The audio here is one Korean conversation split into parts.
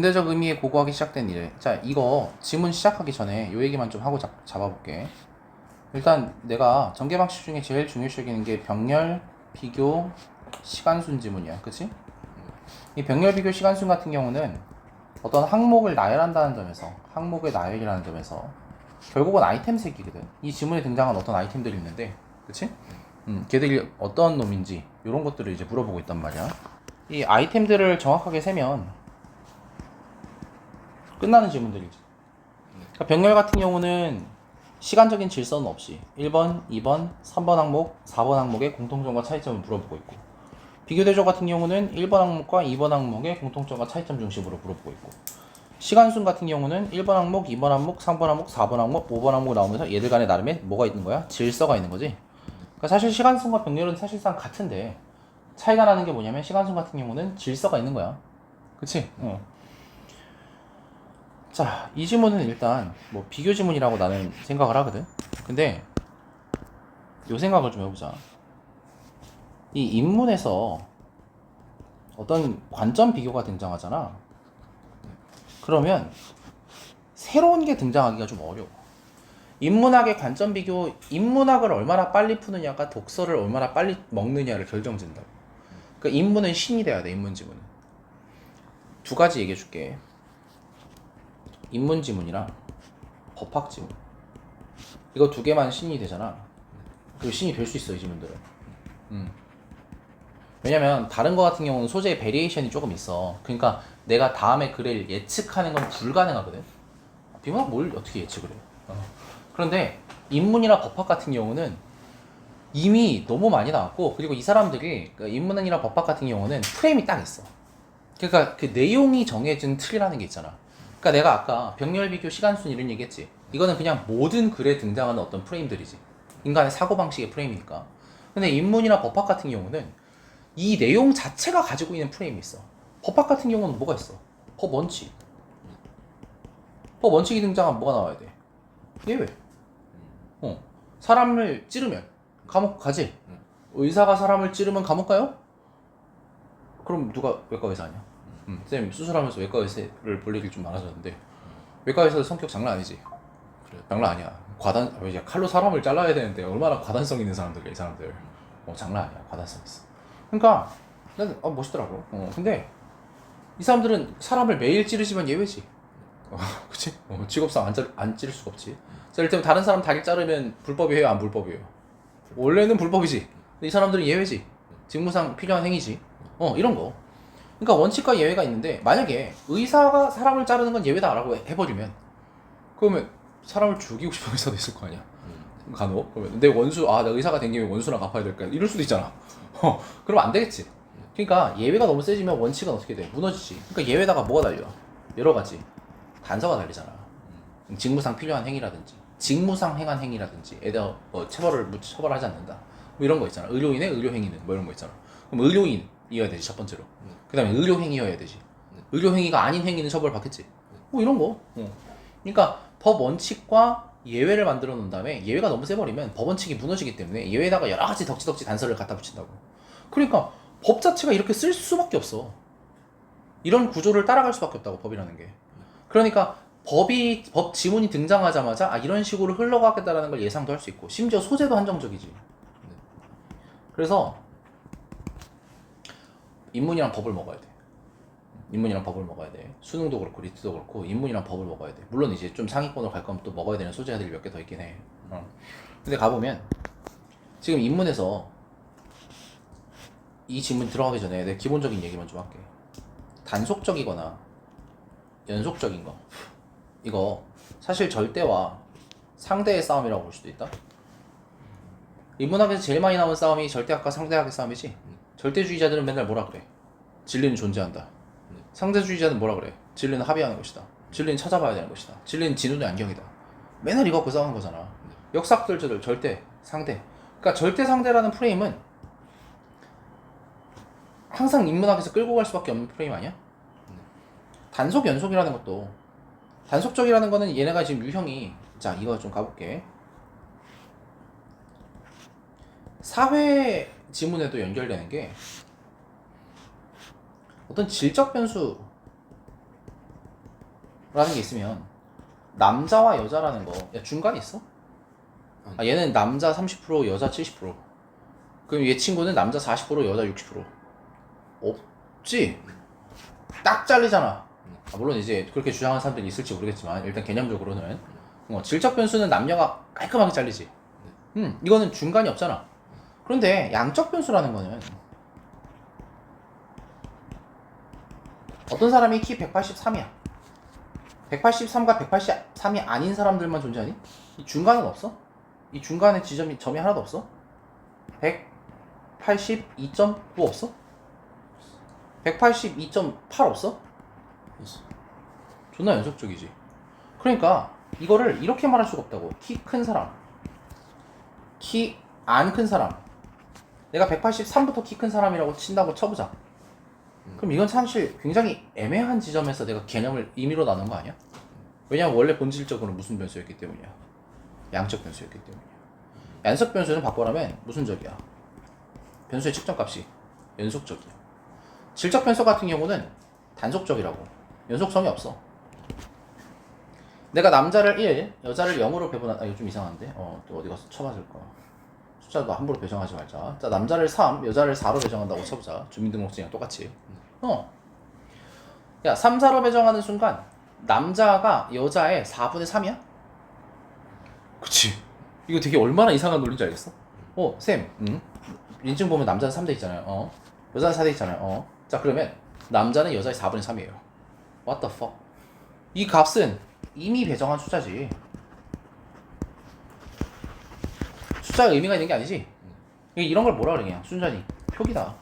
근대적 의미의 고고하기 시작된 이래. 자, 이거 지문 시작하기 전에 요 얘기만 좀 하고 잡, 잡아볼게. 일단 내가 전개 방식 중에 제일 중요시 여기는 게 병렬, 비교, 시간순 지문이야. 그치? 이 병렬, 비교, 시간순 같은 경우는 어떤 항목을 나열한다는 점에서, 항목의 나열이라는 점에서 결국은 아이템 색이거든. 이 지문에 등장한 어떤 아이템들이 있는데, 그치? 음, 걔들이 어떤 놈인지 이런 것들을 이제 물어보고 있단 말이야. 이 아이템들을 정확하게 세면 끝나는 질문들이지. 그러니까 병렬 같은 경우는 시간적인 질서는 없이 1번, 2번, 3번 항목, 4번 항목의 공통점과 차이점을 물어보고 있고 비교 대조 같은 경우는 1번 항목과 2번 항목의 공통점과 차이점 중심으로 물어보고 있고 시간순 같은 경우는 1번 항목, 2번 항목, 3번 항목, 4번 항목, 5번 항목 나오면서 얘들 간에 나름의 뭐가 있는 거야? 질서가 있는 거지. 그러니까 사실 시간순과 병렬은 사실상 같은데 차이가 나는 게 뭐냐면 시간순 같은 경우는 질서가 있는 거야. 그치? 어. 자, 이 지문은 일단 뭐 비교 지문이라고 나는 생각을 하거든. 근데 요 생각을 좀 해보자. 이 인문에서 어떤 관점 비교가 등장하잖아. 그러면 새로운 게 등장하기가 좀 어려워. 인문학의 관점 비교, 인문학을 얼마나 빨리 푸느냐가 독서를 얼마나 빨리 먹느냐를 결정짓는다고. 그러니까 인문은 신이 돼야 돼, 인문 지문은. 두 가지 얘기해 줄게. 인문 지문이랑 법학 지문. 이거 두 개만 신이 되잖아. 그 신이 될 수 있어, 이 지문들은. 음. 왜냐면 다른 거 같은 경우는 소재의 베리에이션이 조금 있어. 그러니까 내가 다음에 글을 예측하는 건 불가능하거든. 비문학 뭘 어떻게 예측을 해? 어. 그런데 인문이나 법학 같은 경우는 이미 너무 많이 나왔고 그리고 이 사람들이 그 인문이나 법학 같은 경우는 프레임이 딱 있어. 그러니까 그 내용이 정해진 틀이라는 게 있잖아. 그러니까 내가 아까 병렬 비교 시간순 이런 얘기했지. 이거는 그냥 모든 글에 등장하는 어떤 프레임들이지. 인간의 사고 방식의 프레임이니까. 근데 인문이나 법학 같은 경우는 이 내용 자체가 가지고 있는 프레임이 있어. 법학 같은 경우는 뭐가 있어? 법 원칙. 법 원칙이 등장하면 뭐가 나와야 돼? 예외. 어. 사람을 찌르면 감옥 가지. 의사가 사람을 찌르면 감옥 가요? 그럼 누가 외과 의사 아니야? 음. 쌤 수술하면서 외과 의사를 볼 일이 좀 많아졌는데 외과 의사도 성격 장난 아니지. 그래 장난 아니야. 과단 어, 이제 칼로 사람을 잘라야 되는데 얼마나 과단성 있는 사람들이야 이 사람들. 어 장난 아니야. 과단성 있어. 그러니까 난 어, 멋있더라고. 어, 근데 이 사람들은 사람을 매일 찌르시면 예외지. 어, 그치? 어, 직업상 안, 찌, 안 찌를 수가 없지. 자, 일단 다른 사람 다리 자르면 불법이에요, 안 불법이에요? 원래는 불법이지. 근데 이 사람들은 예외지. 직무상 필요한 행위지. 어, 이런 거. 그러니까 원칙과 예외가 있는데 만약에 의사가 사람을 자르는 건 예외다라고 해- 해버리면 그러면 사람을 죽이고 싶은 의사도 있을 거 아니야. 간혹 그러면 내 원수 아 나 의사가 된 김에 원수나 갚아야 될까 이럴 수도 있잖아. 어, 그러면 안 되겠지. 그러니까 예외가 너무 세지면 원칙은 어떻게 돼? 무너지지. 그러니까 예외다가 뭐가 달려? 여러 가지 단서가 달리잖아. 직무상 필요한 행위라든지 직무상 행한 행위라든지 애들 뭐 처벌을 뭐 처벌하지 않는다. 뭐 이런 거 있잖아. 의료인의 의료 행위는 뭐 이런 거 있잖아. 그럼 의료인이어야 되지 첫 번째로. 그 다음에 의료 행위여야 되지. 의료 행위가 아닌 행위는 처벌 받겠지. 뭐 이런 거. 어. 그러니까 법 원칙과 예외를 만들어 놓은 다음에 예외가 너무 세버리면 법 원칙이 무너지기 때문에 예외에다가 여러 가지 덕지덕지 단서를 갖다 붙인다고. 그러니까 법 자체가 이렇게 쓸 수밖에 없어. 이런 구조를 따라갈 수밖에 없다고 법이라는 게. 그러니까 법이 법 지문이 등장하자마자 아 이런 식으로 흘러가겠다라는 걸 예상도 할 수 있고 심지어 소재도 한정적이지. 그래서 인문이랑 법을 먹어야 돼. 인문이랑 법을 먹어야 돼. 수능도 그렇고 리트도 그렇고 인문이랑 법을 먹어야 돼. 물론 이제 좀 상위권으로 갈 거면 또 먹어야 되는 소재들이 몇 개 더 있긴 해. 어. 근데 가보면 지금 인문에서 이 질문 들어가기 전에 내 기본적인 얘기만 좀 할게. 단속적이거나 연속적인 거 이거 사실 절대와 상대의 싸움이라고 볼 수도 있다. 인문학에서 제일 많이 나오는 싸움이 절대학과 상대학의 싸움이지. 절대주의자들은 맨날 뭐라 그래? 진리는 존재한다. 상대주의자는 뭐라 그래? 진리는 합의하는 것이다. 진리는 찾아봐야 되는 것이다. 진리는 진우의 안경이다. 맨날 이거 갖고 싸우는 거잖아. 역사학들들 절대 상대. 그러니까 절대 상대라는 프레임은 항상 인문학에서 끌고 갈 수밖에 없는 프레임 아니야? 단속 연속이라는 것도 단속적이라는 거는 얘네가 지금 유형이 자 이거 좀 가볼게 사회 지문에도 연결되는 게 어떤 질적 변수 라는 게 있으면 남자와 여자라는 거 야, 중간에 있어? 아, 얘는 남자 30% 여자 70% 그럼 얘 친구는 남자 40% 여자 60% 없지? 딱 잘리잖아. 아, 물론 이제 그렇게 주장하는 사람들이 있을지 모르겠지만 일단 개념적으로는. 어, 질적 변수는 남녀가 깔끔하게 잘리지. 음, 이거는 중간이 없잖아 그런데 양적 변수라는 거는 어떤 사람이 키 183이야 183과 183이 아닌 사람들만 존재하니? 이 중간은 없어? 이 중간에 지점이 점이 하나도 없어? 182.9 없어? 182.8 없어? 존나 연속적이지. 그러니까 이거를 이렇게 말할 수가 없다고. 키 큰 사람, 키 안 큰 사람. 내가 183부터 키 큰 사람이라고 친다고 쳐보자. 그럼 이건 사실 굉장히 애매한 지점에서 내가 개념을 임의로 나눈 거 아니야? 왜냐면 원래 본질적으로 무슨 변수였기 때문이야. 양적 변수였기 때문이야. 양적 변수는 바꿔라면 무슨 적이야? 변수의 측정값이 연속적이야. 질적 변수 같은 경우는 단속적이라고. 연속성이 없어. 내가 남자를 1, 여자를 0으로 배분한, 아, 이거 좀 이상한데? 어, 또 어디 가서 쳐맞을 거야. 숫자도 함부로 배정하지 말자. 자, 남자를 3, 여자를 4로 배정한다고 쳐보자. 주민등록증이랑 똑같이. 어. 야, 3, 4로 배정하는 순간, 남자가 여자의 4분의 3이야? 그치. 이거 되게 얼마나 이상한 논리인지 알겠어? 어, 쌤, 응? 인증 보면 남자는 3대 있잖아요. 어. 여자는 4대 있잖아요. 어. 자, 그러면 남자는 여자의 4분의 3이에요. What the fuck? 이 값은 이미 배정한 숫자지. 숫자가 의미가 있는 게 아니지. 이런 걸 뭐라 그냥 순전히 표기다.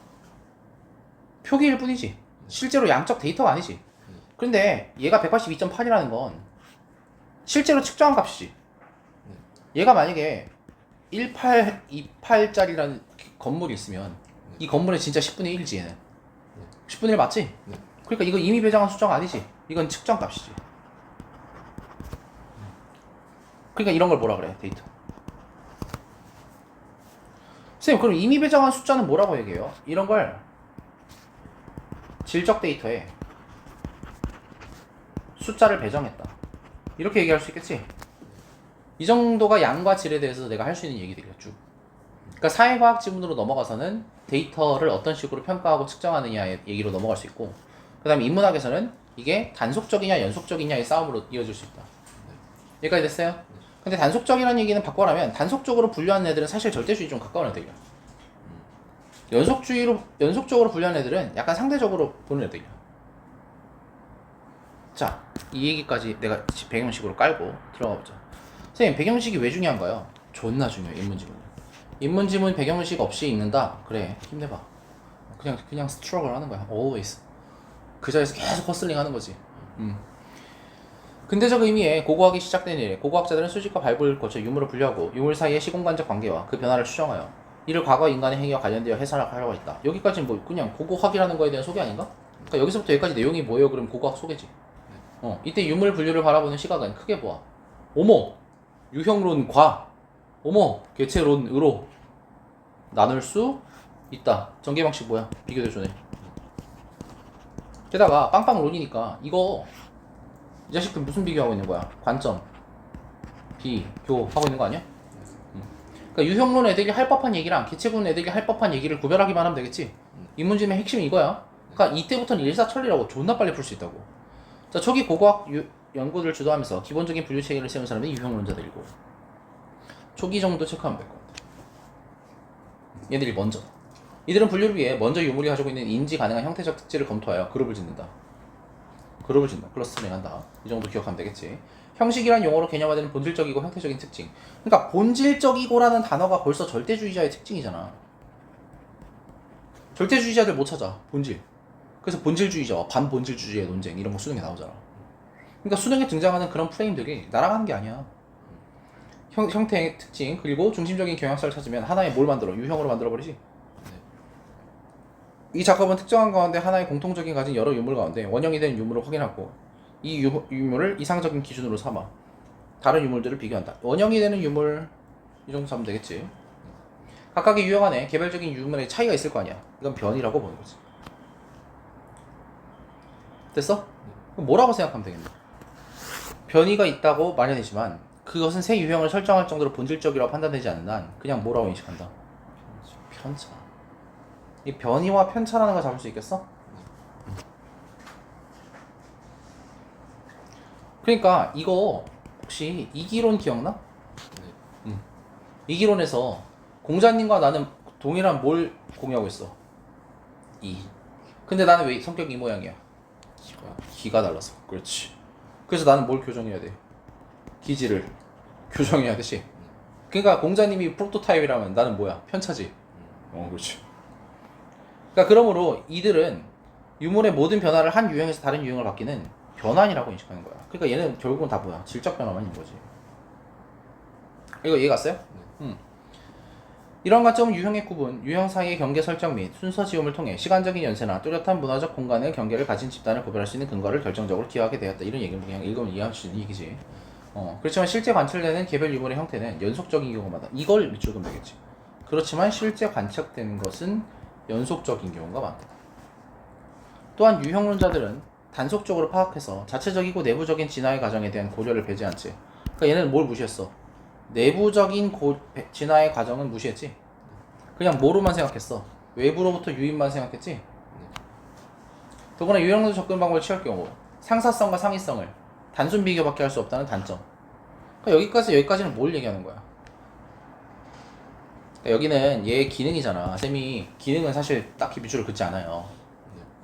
표기일 뿐이지. 실제로 양적 데이터가 아니지. 그런데 얘가 182.8이라는 건 실제로 측정한 값이지. 얘가 만약에 1828짜리라는 건물이 있으면 이 건물의 진짜 10분의 1지 얘는. 10분의 1 맞지? 네. 그러니까 이거 이미 배정한 숫자가 아니지. 이건 측정 값이지. 그러니까 이런 걸 뭐라 그래 데이터. 선생님 그럼 이미 배정한 숫자는 뭐라고 얘기해요? 이런 걸 질적 데이터에 숫자를 배정했다. 이렇게 얘기할 수 있겠지? 이 정도가 양과 질에 대해서 내가 할 수 있는 얘기들이야 쭉. 그러니까 사회과학 지문으로 넘어가서는 데이터를 어떤 식으로 평가하고 측정하느냐의 얘기로 넘어갈 수 있고 그 다음에 인문학에서는 이게 단속적이냐 연속적이냐의 싸움으로 이어질 수 있다. 여기까지 됐어요? 근데 단속적이라는 얘기는 바꿔라면 단속적으로 분류하는 애들은 사실 절대주의 좀 가까운 애들이야. 연속주의로 연속적으로 분류하는 애들은 약간 상대적으로 보는 애들이야. 자, 이 얘기까지 내가 배경식으로 깔고 들어가 보자. 선생님, 배경식이 왜 중요한가요? 존나 중요해, 인문지문. 인문지문 배경식 없이 읽는다? 그래, 힘내봐. 그냥, 그냥 스트러글 하는 거야. always. 그 자리에서 계속 허슬링 하는 거지. 음. 근대적 의미의 고고학이 시작된 이래 고고학자들은 수직과 발굴을 거쳐 유물을 분류하고 유물 사이의 시공간적 관계와 그 변화를 추정하여 이를 과거 인간의 행위와 관련되어 해설하려고 했다. 여기까지는 뭐 그냥 고고학이라는 거에 대한 소개 아닌가? 그러니까 여기서부터 여기까지 내용이 뭐예요? 그럼 고고학 소개지. 어, 이때 유물 분류를 바라보는 시각은 크게 보아. 오모 유형론과 오모 개체론으로 나눌 수 있다. 전개 방식 뭐야? 비교 대조네. 게다가 빵빵론이니까 이거 이 자식들 무슨 비교하고 있는 거야? 관점, 비교 하고 있는 거 아니야? 음. 그러니까 유형론 애들이 할 법한 얘기랑 개체군 애들이 할 법한 얘기를 구별하기만 하면 되겠지. 인문지의 핵심이 이거야. 그러니까 이때부터는 일사천리라고 존나 빨리 풀 수 있다고. 자, 초기 고고학 유- 연구를 주도하면서 기본적인 분류 체계를 세운 사람이 유형론자들이고 초기 정도 체크하면 될 것 같아. 얘들이 먼저. 이들은 분류를 위해 먼저 유물이 가지고 있는 인지 가능한 형태적 특질을 검토하여 그룹을 짓는다. 그룹을 짓는다. 클러스터링 한다. 이 정도 기억하면 되겠지. 형식이란 용어로 개념화되는 본질적이고 형태적인 특징. 그러니까 본질적이고라는 단어가 벌써 절대주의자의 특징이잖아. 절대주의자들 못 찾아. 본질. 그래서 본질주의자와 반본질주의의 논쟁 이런 거 수능에 나오잖아. 그러니까 수능에 등장하는 그런 프레임들이 날아가는 게 아니야. 형, 형태의 특징 그리고 중심적인 경향성을 찾으면 하나의 뭘 만들어? 유형으로 만들어 버리지. 이 작업은 특정한 가운데 하나의 공통적인 가진 여러 유물 가운데 원형이 된 유물을 확인하고 이 유, 유물을 이상적인 기준으로 삼아 다른 유물들을 비교한다. 원형이 되는 유물 이 정도 하면 되겠지. 각각의 유형 안에 개별적인 유물의 차이가 있을 거 아니야. 이건 변이라고 보는 거지. 됐어? 그럼 뭐라고 생각하면 되겠냐? 변이가 있다고 마련이지만 그것은 새 유형을 설정할 정도로 본질적이라고 판단되지 않는 한 그냥 뭐라고 인식한다? 편차. 이 변이와 편차라는 걸 잡을 수 있겠어? 그러니까 이거 혹시 이기론 기억나? 네. 이기론에서 공자님과 나는 동일한 뭘 공유하고 있어? 이. 근데 나는 왜 성격이 이 모양이야? 기가 기가 달라서. 그렇지. 그래서 나는 뭘 교정해야 돼? 기지를 교정해야 되지. 그러니까 공자님이 프로토타입이라면 나는 뭐야? 편차지. 어, 그렇지. 그러니까 그러므로 이들은 유물의 모든 변화를 한 유형에서 다른 유형을 갖기는 변환이라고 인식하는 거야. 그러니까 얘는 결국은 다 뭐야? 질적 변화만 있는 거지. 이거 이해 갔어요? 음. 이런 관점은 유형의 구분, 유형 사이의 경계 설정 및 순서 지음을 통해 시간적인 연세나 뚜렷한 문화적 공간의 경계를 가진 집단을 구별할 수 있는 근거를 결정적으로 기여하게 되었다. 이런 얘기는 그냥 읽으면 이해할 수 있는 얘기지. 어, 그렇지만 실제 관찰되는 개별 유물의 형태는 연속적인 경우마다 이걸 밑줄 그면 되겠지. 그렇지만 실제 관측되는 것은 연속적인 경우가 많다. 또한 유형론자들은 단속적으로 파악해서 자체적이고 내부적인 진화의 과정에 대한 고려를 배제 않지. 그러니까 얘는 뭘 무시했어? 내부적인 고, 배- 진화의 과정은 무시했지. 그냥 뭐로만 생각했어. 외부로부터 유인만 생각했지. 더구나 유형론 접근 방법을 취할 경우 상사성과 상위성을 단순 비교밖에 할 수 없다는 단점. 그러니까 여기까지 여기까지는 뭘 얘기하는 거야? 그러니까 여기는 얘 기능이잖아. 쌤이 기능은 사실 딱히 밑줄을 긋지 않아요.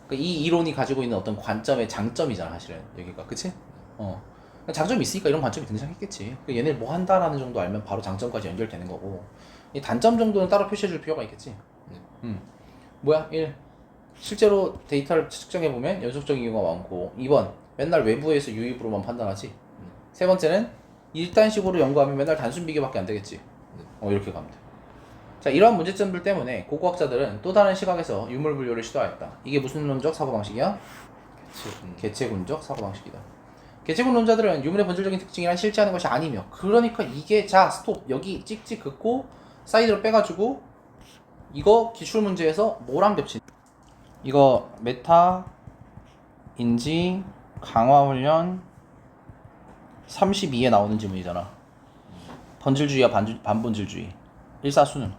그러니까 이 이론이 가지고 있는 어떤 관점의 장점이잖아, 사실은 여기가, 그치? 어. 그러니까 장점이 있으니까 이런 관점이 등장했겠지. 그 얘네 뭐 한다라는 정도 알면 바로 장점까지 연결되는 거고. 이 단점 정도는 따로 표시해 줄 필요가 있겠지. 네. 음. 뭐야? 1. 실제로 데이터를 측정해 보면 연속적인 경우가 많고 2번 맨날 외부에서 유입으로만 판단하지 세 번째는 일단식으로 연구하면 맨날 단순 비교밖에 안 되겠지 어 이렇게 가면 돼 자 이러한 문제점들 때문에 고고학자들은 또 다른 시각에서 유물 분류를 시도하였다. 이게 무슨 논적? 사고방식이야? 개체군 개체군적? 사고방식이다. 개체군론자들은 유물의 본질적인 특징이란 실제하는 것이 아니며 그러니까 이게 자 스톱 여기 찍찍 긋고 사이드로 빼가지고 이거 기출 문제에서 뭐랑 겹친 이거 메타 인지 강화 훈련 32에 나오는 지문이잖아. 번질주의와 반주, 반본질주의. 1사 수능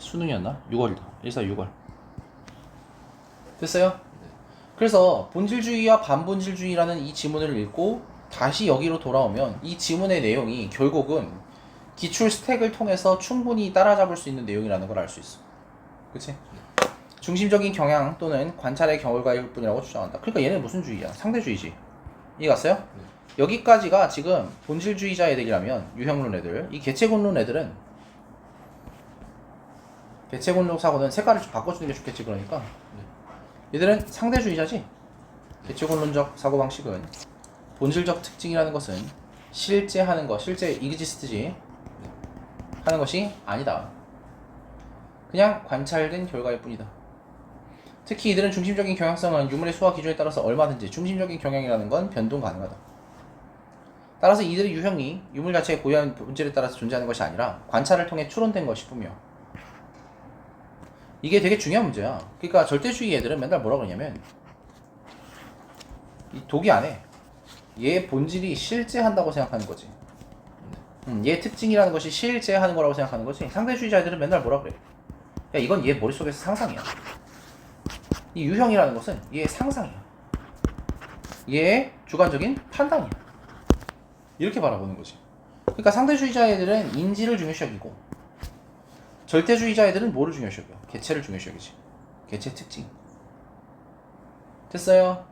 수능이었나? 6월이다 1사 6월 됐어요? 그래서 본질주의와 반본질주의라는 이 지문을 읽고 다시 여기로 돌아오면 이 지문의 내용이 결국은 기출 스택을 통해서 충분히 따라잡을 수 있는 내용이라는 걸 알 수 있어. 그치? 중심적인 경향 또는 관찰의 결과일 뿐이라고 주장한다. 그러니까 얘는 무슨 주의야? 상대주의지. 이해 갔어요? 여기까지가 지금 본질주의자 애들이라면 유형론 애들, 이 개체군론 애들은 개체군론 사고는 색깔을 좀 바꿔주는 게 좋겠지 그러니까 얘들은 상대주의자지. 개체군론적 사고 방식은 본질적 특징이라는 것은 실제 하는 것, 실제 이그지스트지 하는 것이 아니다. 그냥 관찰된 결과일 뿐이다. 특히 이들은 중심적인 경향성은 유물의 수화 기준에 따라서 얼마든지 중심적인 경향이라는 건 변동 가능하다. 따라서 이들의 유형이 유물 자체의 고유한 본질에 따라서 존재하는 것이 아니라 관찰을 통해 추론된 것이 뿐이며 이게 되게 중요한 문제야. 그러니까 절대주의 애들은 맨날 뭐라 그러냐면 이 독이 안 해. 얘 본질이 실제 한다고 생각하는 거지. 음, 얘 특징이라는 것이 실제 하는 거라고 생각하는 거지. 상대주의자들은 맨날 뭐라 그래? 야 이건 얘 머릿속에서 상상이야. 이 유형이라는 것은 얘 상상이야. 얘의 주관적인 판단이야. 이렇게 바라보는 거지. 그러니까 상대주의자 애들은 인지를 중요시 여기고 절대주의자 애들은 뭐를 중요시 여겨? 개체를 중요시 여기지. 개체 특징. 됐어요?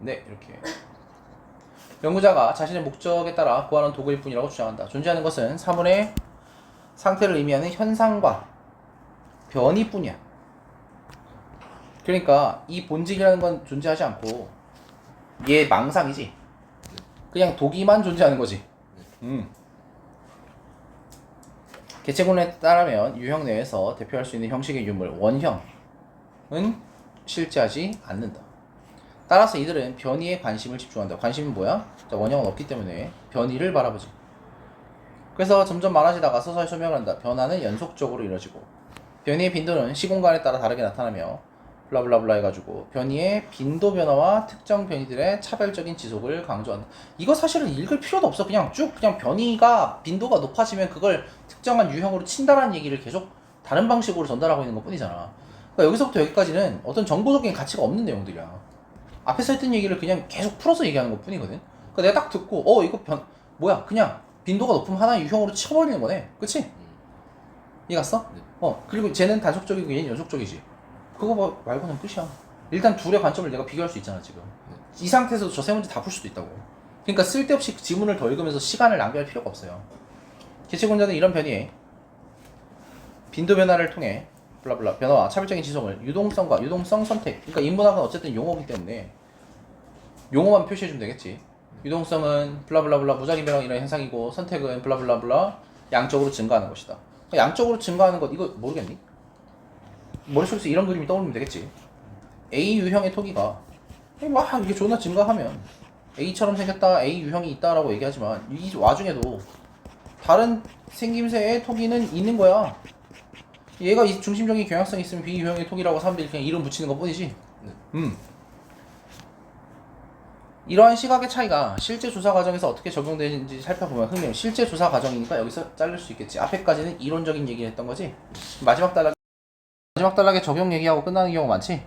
네, 이렇게. 연구자가 자신의 목적에 따라 구하는 도구일 뿐이라고 주장한다. 존재하는 것은 사물의 상태를 의미하는 현상과 변이 뿐이야. 그러니까 이 본질이라는 건 존재하지 않고 얘 망상이지. 그냥 독이만 존재하는 거지. 음. 개체군에 따르면 유형 내에서 대표할 수 있는 형식의 유물 원형은 실제하지 않는다. 따라서 이들은 변이에 관심을 집중한다. 관심은 뭐야? 자, 원형은 없기 때문에 변이를 바라보지. 그래서 점점 많아지다가 서서히 소멸한다. 변화는 연속적으로 이루어지고 변이의 빈도는 시공간에 따라 다르게 나타나며 블라블라블라 해가지고 변이의 빈도 변화와 특정 변이들의 차별적인 지속을 강조한다. 이거 사실은 읽을 필요도 없어. 그냥 쭉 그냥 변이가 빈도가 높아지면 그걸 특정한 유형으로 친다라는 얘기를 계속 다른 방식으로 전달하고 있는 것 뿐이잖아. 그러니까 여기서부터 여기까지는 어떤 정보적인 가치가 없는 내용들이야. 앞에서 했던 얘기를 그냥 계속 풀어서 얘기하는 것 뿐이거든. 그러니까 내가 딱 듣고 어 이거 변 뭐야 그냥 빈도가 높으면 하나의 유형으로 쳐버리는 거네. 그치? 이해 갔어? 네. 어 그리고 쟤는 단속적이고 얘는 연속적이지. 그거 뭐 말고는 끝이야. 일단 둘의 관점을 내가 비교할 수 있잖아 지금. 이 상태에서도 저세 문제 다 풀 수도 있다고. 그러니까 쓸데없이 지문을 더 읽으면서 시간을 낭비할 필요가 없어요. 계측운자는 이런 변이에 빈도 변화를 통해 블라블라 변화와 차별적인 지성을 유동성과 유동성 선택. 그러니까 인문학은 어쨌든 용어이기 때문에 용어만 표시해 주면 되겠지. 유동성은 블라블라블라 무작위 변화 이런 현상이고 선택은 블라블라블라 양적으로 증가하는 것이다. 그러니까 양적으로 증가하는 것 이거 모르겠니? 머릿속에서 이런 그림이 떠오르면 되겠지. A 유형의 토기가 와 이게 존나 증가하면 A처럼 생겼다 A 유형이 있다라고 얘기하지만 이 와중에도 다른 생김새의 토기는 있는 거야. 얘가 이 중심적인 경향성이 있으면 B 유형의 토기라고 사람들이 그냥 이름 붙이는 것 뿐이지. 네. 음. 이러한 시각의 차이가 실제 조사 과정에서 어떻게 적용되는지 살펴보면 흥미로워. 실제 조사 과정이니까 여기서 자를 수 있겠지. 앞에까지는 이론적인 얘기를 했던 거지. 마지막 단락 마지막 단락에 적용 얘기하고 끝나는 경우 많지?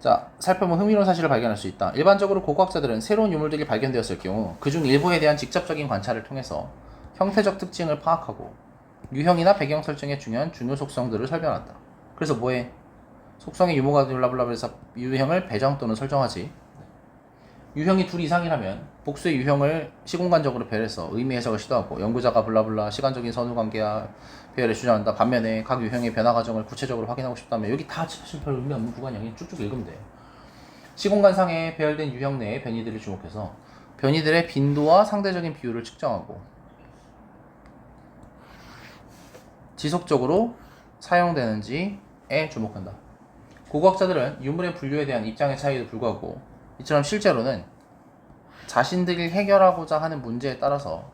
자, 살펴보면 흥미로운 사실을 발견할 수 있다. 일반적으로 고고학자들은 새로운 유물들이 발견되었을 경우 그중 일부에 대한 직접적인 관찰을 통해서 형태적 특징을 파악하고 유형이나 배경 설정에 중요한 중요 속성들을 설명한다. 그래서 뭐해? 속성의 유무가 블라블라블해서 유형을 배정 또는 설정하지. 유형이 둘 이상이라면 복수의 유형을 시공간적으로 배려해서 의미 해석을 시도하고 연구자가 블라블라 시간적인 선후 관계와 배열에 주장한다. 반면에 각 유형의 변화 과정을 구체적으로 확인하고 싶다면 여기 다 사실 별 의미 없는 구간이 아니라 쭉쭉 읽으면 돼. 시공간상에 배열된 유형 내의 변이들을 주목해서 변이들의 빈도와 상대적인 비율을 측정하고 지속적으로 사용되는지에 주목한다. 고고학자들은 유물의 분류에 대한 입장의 차이에도 불구하고 이처럼 실제로는 자신들이 해결하고자 하는 문제에 따라서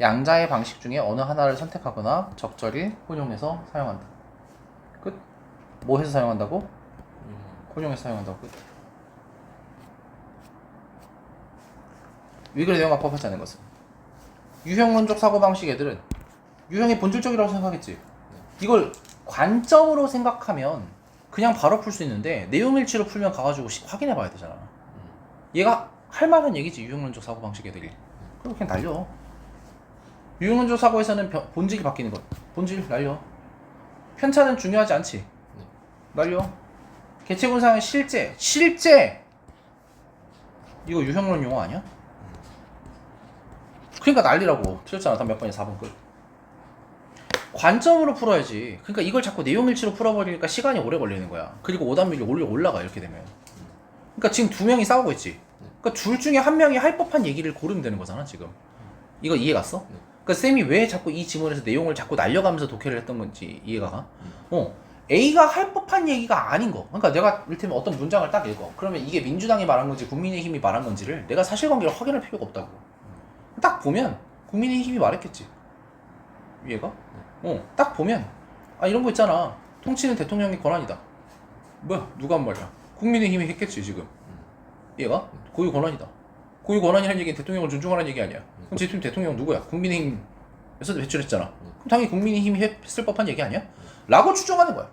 양자의 방식 중에 어느 하나를 선택하거나 적절히 혼용해서 사용한다. 끝. 뭐 해서 사용한다고? 음. 혼용해서 사용한다고 끝. 위글 내용과 법하지 않은 것은 유형론적 사고방식 애들은 유형이 본질적이라고 생각하겠지. 이걸 관점으로 생각하면 그냥 바로 풀 수 있는데 내용일치로 풀면 가가지고 시- 확인해 봐야 되잖아. 얘가 할 만한 얘기지 유형론적 사고 방식 애들이. 그럼 그냥 날려. 유형론적 사고에서는 변- 본질이 바뀌는 것. 본질 날려. 편차는 중요하지 않지. 날려. 개체군상의 실제, 실제. 이거 유형론 용어 아니야? 그러니까 난리라고. 틀렸잖아. 다몇 번이야? 4번 끝. 관점으로 풀어야지. 그러니까 이걸 자꾸 내용일치로 풀어버리니까 시간이 오래 걸리는 거야. 그리고 오답률이 올려 올라가 이렇게 되면. 그러니까 지금 두 명이 싸우고 있지. 그러니까 둘 중에 한 명이 할 법한 얘기를 고르면 되는 거잖아 지금. 이거 이해 갔어? 네. 그러니까 쌤이 왜 자꾸 이 지문에서 내용을 자꾸 날려가면서 독해를 했던 건지 이해가 가? 어. A가 할 법한 얘기가 아닌 거. 그러니까 내가 이를테면 어떤 문장을 딱 읽어. 그러면 이게 민주당이 말한 건지 국민의힘이 말한 건지를 내가 사실관계를 확인할 필요가 없다고. 딱 보면 국민의힘이 말했겠지. 이해가? 어. 딱 보면 아 이런 거 있잖아. 통치는 대통령의 권한이다. 뭐야? 누가 한 말이야? 국민의힘이 했겠지 지금. 얘가 고유 권한이다. 고유 권한이라는 얘기는 대통령을 존중하라는 얘기 아니야. 그럼 지금 대통령 누구야? 국민의힘에서 배출했잖아. 그럼 당연히 국민의힘이 했을 법한 얘기 아니야? 라고 추정하는 거야.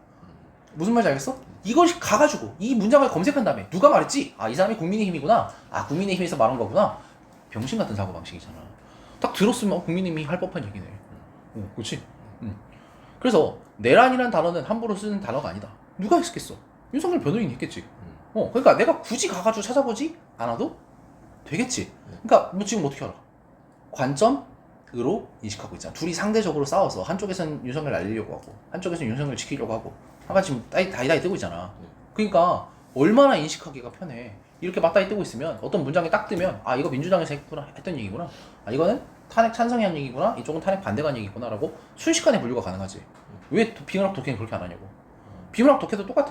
무슨 말인지 알겠어? 이걸 가가지고 이 문장을 검색한 다음에 누가 말했지? 아 이 사람이 국민의힘이구나. 아 국민의힘에서 말한 거구나. 병신 같은 사고 방식이잖아. 딱 들었으면 어, 국민의힘이 할 법한 얘기네. 어, 그렇지? 응. 그래서 내란이라는 단어는 함부로 쓰는 단어가 아니다. 누가 했겠어? 윤석열 변호인이 했겠지. 어, 그러니까 내가 굳이 가가지고 찾아보지 않아도 되겠지. 그러니까 뭐 지금 어떻게 알아? 관점으로 인식하고 있잖아. 둘이 상대적으로 싸워서 한쪽에서는 윤석열 날리려고 하고 한쪽에서는 윤석열 지키려고 하고 하가 지금 따이 다이 다이 뜨고 있잖아. 그러니까 얼마나 인식하기가 편해. 이렇게 맞다이 뜨고 있으면 어떤 문장이 딱 뜨면 아 이거 민주당에서 했구나 했던 얘기구나. 아 이거는 탄핵 찬성이 한 얘기구나. 이쪽은 탄핵 반대가 한 얘기구나라고 순식간에 분류가 가능하지. 왜 도- 비문학 독해는 그렇게 안 하냐고. 비문학 독해도 똑같아.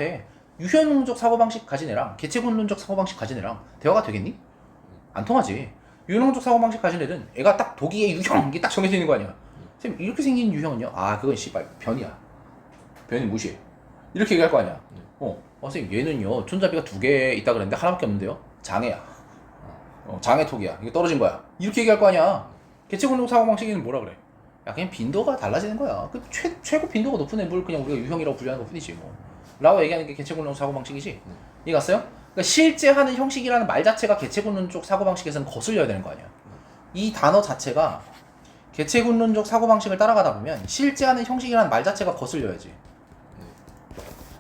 유형론적 사고방식 가진 애랑 개체군론적 사고방식 가진 애랑 대화가 되겠니? 안 통하지. 유형론적 사고방식 가진 애는 애가 딱 독이의 유형 이게 딱 정해져 있는 거 아니야. 쌤 이렇게 생긴 유형은요? 아 그건 씨발 변이야. 변이 무시해. 이렇게 얘기할 거 아니야. 네. 어, 어 선생님 얘는요 손잡이가 두 개 있다 그랬는데 하나밖에 없는데요. 장애야. 어, 장애톡이야. 이거 떨어진 거야. 이렇게 얘기할 거 아니야. 개체군용 사고 방식에는 뭐라 그래? 야 그냥 빈도가 달라지는 거야. 그 최, 최고 빈도가 높은 애물 그냥 우리가 유형이라고 분류하는 것 뿐이지 뭐. 라고 얘기하는 게 개체군용 사고 방식이지. 이해 갔어요? 그러니까 실제 하는 형식이라는 말 자체가 개체군론적 사고 방식에서는 거슬려야 되는 거 아니야. 이 단어 자체가 개체군론적 사고 방식을 따라가다 보면 실제 하는 형식이라는 말 자체가 거슬려야지.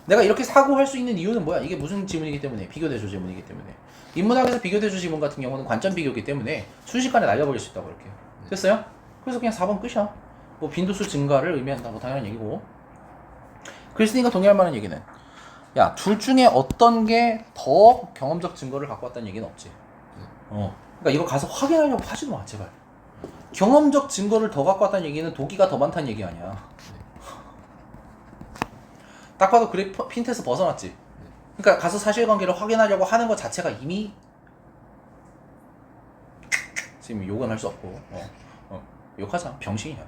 내가 이렇게 사고할 수 있는 이유는 뭐야? 이게 무슨 지문이기 때문에 비교대조 지문이기 때문에 인문학에서 비교대조 지문 같은 경우는 관점 비교이기 때문에 순식간에 날려버릴 수 있다고 이렇게 됐어요? 그래서 그냥 4번 끝이야. 뭐 빈도수 증가를 의미한다. 뭐 당연한 얘기고. 그리스니가 동의할 만한 얘기는 야 둘 중에 어떤 게 더 경험적 증거를 갖고 왔다는 얘기는 없지. 어. 그러니까 이거 가서 확인하려고 하지도 마 제발. 경험적 증거를 더 갖고 왔다는 얘기는 도기가 더 많다는 얘기 아니야. 딱 봐도 그래 핀트에서 벗어났지. 그러니까 가서 사실관계를 확인하려고 하는 것 자체가 이미 지금 욕은 할 수 없고 어, 어, 욕하자 병신이야.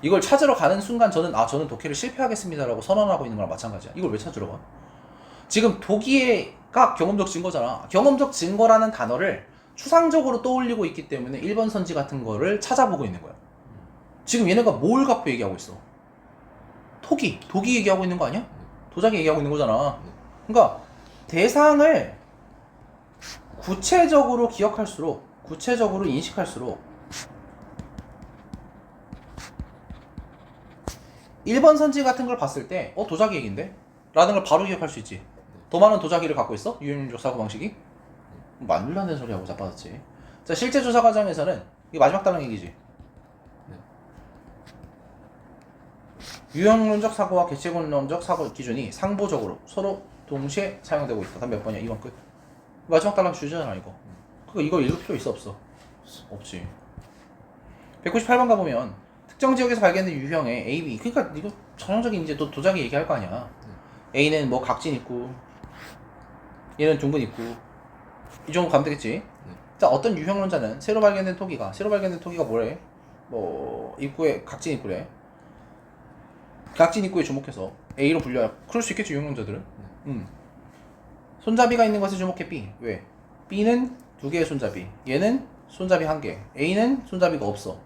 이걸 찾으러 가는 순간 저는 아 저는 독해를 실패하겠습니다라고 선언하고 있는 거랑 마찬가지야. 이걸 왜 찾으러 가? 지금 독일가 경험적 증거잖아. 경험적 증거라는 단어를 추상적으로 떠올리고 있기 때문에 1번 선지 같은 거를 찾아보고 있는 거야. 지금 얘네가 뭘 갖고 얘기하고 있어? 토기, 독이 얘기하고 있는 거 아니야? 도자기 얘기하고 있는 거잖아. 그러니까 대상을 구체적으로 기억할수록, 구체적으로 인식할수록 1번 선지 같은 걸 봤을 때, 어, 도자기 얘기인데? 라는 걸 바로 기억할 수 있지. 더 많은 도자기를 갖고 있어? 유형적 사고 방식이? 만들도 안 되는 소리하고 자빠졌지. 자, 실제 조사 과정에서는, 이게 마지막 단락 얘기지. 유형론적 사고와 개체론적 사고 기준이 상보적으로 서로 동시에 사용되고 있다. 다음 몇 번이야? 2번 끝. 마지막 단락 주제잖아, 이거. 그러니까 이거 읽을 필요 있어, 없어? 없지. 198번 가보면 특정 지역에서 발견된 유형의 A, B. 그러니까 이거 전형적인 이제 또 도자기 얘기할 거 아니야. A는 뭐 각진 있고, 얘는 둥근 있고, 이 정도 가면 되겠지. 자, 어떤 유형론자는 새로 발견된 토기가, 새로 발견된 토기가 뭐래? 뭐, 입구에 각진 입구래. 각진 입구에 주목해서 A로 분류할. 그럴 수 있겠지, 유형론자들은. 음. 손잡이가 있는 것에 주목해 B. 왜? B는 두 개의 손잡이. 얘는 손잡이 한 개. A는 손잡이가 없어.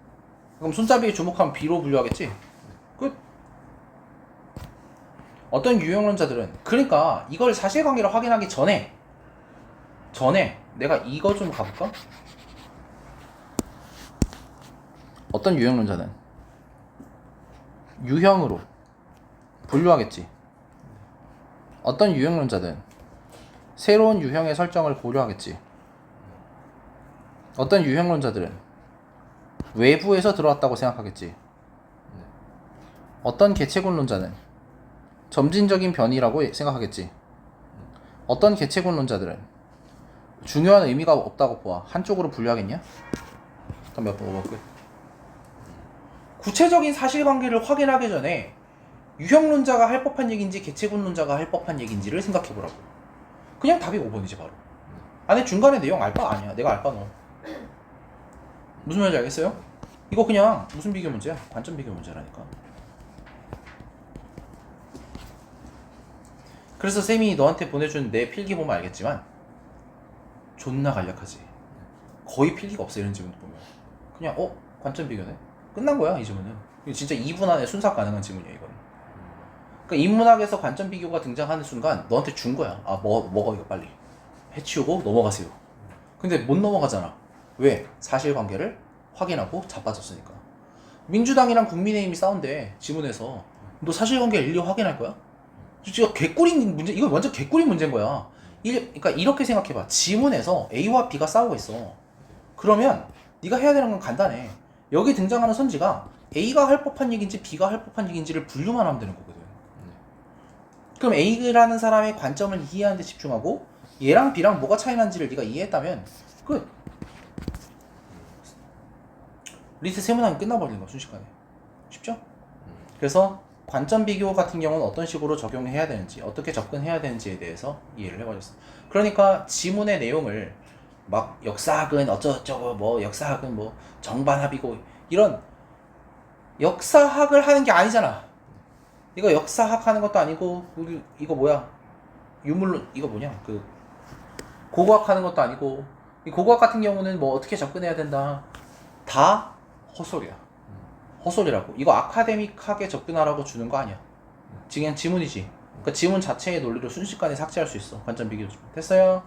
그럼 손잡이에 주목하면 B로 분류하겠지? 끝. 어떤 유형론자들은 그러니까 이걸 사실관계로 확인하기 전에 전에 내가 이거 좀 가볼까? 어떤 유형론자는 유형으로 분류하겠지. 어떤 유형론자든 새로운 유형의 설정을 고려하겠지. 어떤 유형론자들은 외부에서 들어왔다고 생각하겠지. 어떤 개체군론자는 점진적인 변이라고 생각하겠지. 어떤 개체군론자들은 중요한 의미가 없다고 보아 한쪽으로 분류하겠냐? 그럼 몇 번, 5번 끝. 구체적인 사실관계를 확인하기 전에 유형론자가 할 법한 얘기인지 개체군론자가 할 법한 얘기인지를 생각해보라고. 그냥 답이 5번이지 바로. 안에 중간에 내용 알 바 아니야. 내가 알 바 너. 무슨 말인지 알겠어요? 이거 그냥 무슨 비교 문제야? 관점 비교 문제라니까. 그래서 쌤이 너한테 보내준 내 필기 보면 알겠지만 존나 간략하지. 거의 필기가 없어 이런 지문 보면. 그냥 어 관점 비교네. 끝난 거야 이. 이거 진짜 2분 안에 순삭 가능한 지문이야 이거는. 그러니까 인문학에서 관점 비교가 등장하는 순간 너한테 준 거야. 아 뭐, 먹어 이거 빨리. 해치우고 넘어가세요. 근데 못 넘어가잖아. 왜? 사실관계를 확인하고 자빠졌으니까. 민주당이랑 국민의힘이 싸운대 지문에서 너 사실관계 일리 확인할 거야? 진짜 개꿀인 문제 이거 완전 개꿀인 문제인 거야. 일, 그러니까 이렇게 생각해봐. 지문에서 A와 B가 싸우고 있어. 그러면 네가 해야 되는 건 간단해. 여기 등장하는 선지가 A가 할 법한 얘기인지 B가 할 법한 얘기인지를 분류만 하면 되는 거거든. 그럼 A라는 사람의 관점을 이해하는 데 집중하고 얘랑 B랑 뭐가 차이 난지를 네가 이해했다면 끝. 리스트 세문하면 끝나버리는 거야 순식간에. 쉽죠? 그래서 관점 비교 같은 경우는 어떤 식으로 적용해야 되는지 어떻게 접근해야 되는지에 대해서 이해를 해버렸어. 그러니까 지문의 내용을 막 역사학은 어쩌고저쩌고 뭐 역사학은 뭐 정반합이고 이런 역사학을 하는 게 아니잖아. 이거 역사학 하는 것도 아니고 우리 이거 뭐야 유물론 이거 뭐냐 그 고고학 하는 것도 아니고 이 고고학 같은 경우는 뭐 어떻게 접근해야 된다 다 헛소리야. 헛소리라고. 이거 아카데믹하게 접근하라고 주는 거 아니야. 지금 지문이지. 그 지문 자체의 논리를 순식간에 삭제할 수 있어. 관점 비교 됐어요